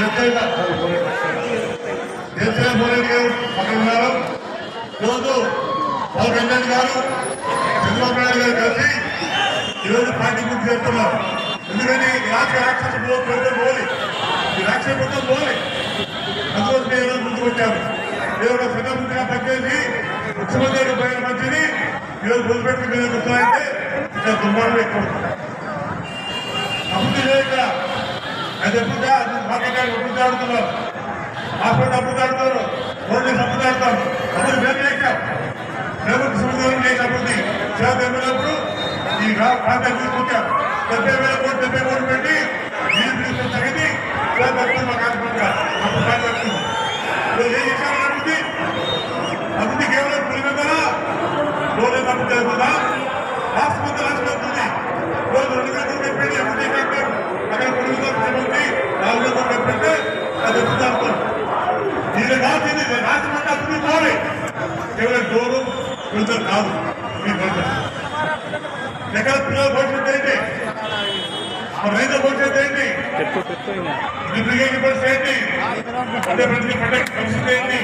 జనసేన జనసేన గారు పక్కన ఉన్నారు ఈరోజు పవన్ కళ్యాణ్ గారు చంద్రబాబు నాయుడు గారు కలిసి ఈరోజు పార్టీ గురించి చేస్తున్నారు ఎందుకని రాష్ట్ర రాక్షస ప్రభుత్వం పోలి ఈ రాక్షస ప్రభుత్వం పోలి అందుకోసం నేను ఈరోజు ముందుకు వచ్చాను నేను ఒక సంఘముగా పనిచేసి ముఖ్యమంత్రి పోయిన మంచిది ఈరోజు పొలిపెట్టి మీద కూర్చోాలంటే ఇంకా దుర్మార్గం ఎక్కువ అభివృద్ధి చేయక అది ఎప్పుడు మాట్లాడాలి అభివృద్ధి ఆడుతున్నారు. హాస్పిటల్ అభివృద్ధి ఆడుతున్నారు. రోడ్లు అభివృద్ధి ఆడతారు అభివృద్ధి మేము చేశాం మేము సముద్రం చేసిన అభివృద్ధి ఈ రా- ప్రాంతాన్ని డెబ్బై వేల కోట్లు డెబ్బై కోట్లు పెట్టి తగ్గింది అప్పుడు కార్యక్రమం ఏం చేశారు అభివృద్ధి అభివృద్ధి కేవలం అభివృద్ధి అవుతుందా రాష్ట్రం అవుతుంది రోజు రెండు గంటలు చెప్పండి అభివృద్ధి కార్యక్రమం అక్కడ పొడుగు ముఖ్యమంత్రి నాలుగు గంటలు చెప్పంటే అది అభివృద్ధి అవుతుంది ఇది కాల్సింది రాష్ట్రం అంతా అభివృద్ధి పోవాలి కేవలం డోరు ఫిల్టర్ కాదు. ఎక్కడ పిల్లల భవిష్యత్తు ఏంటి? ఆ రైతుల భవిష్యత్తు అంటే పరిస్థితి ఏంటి?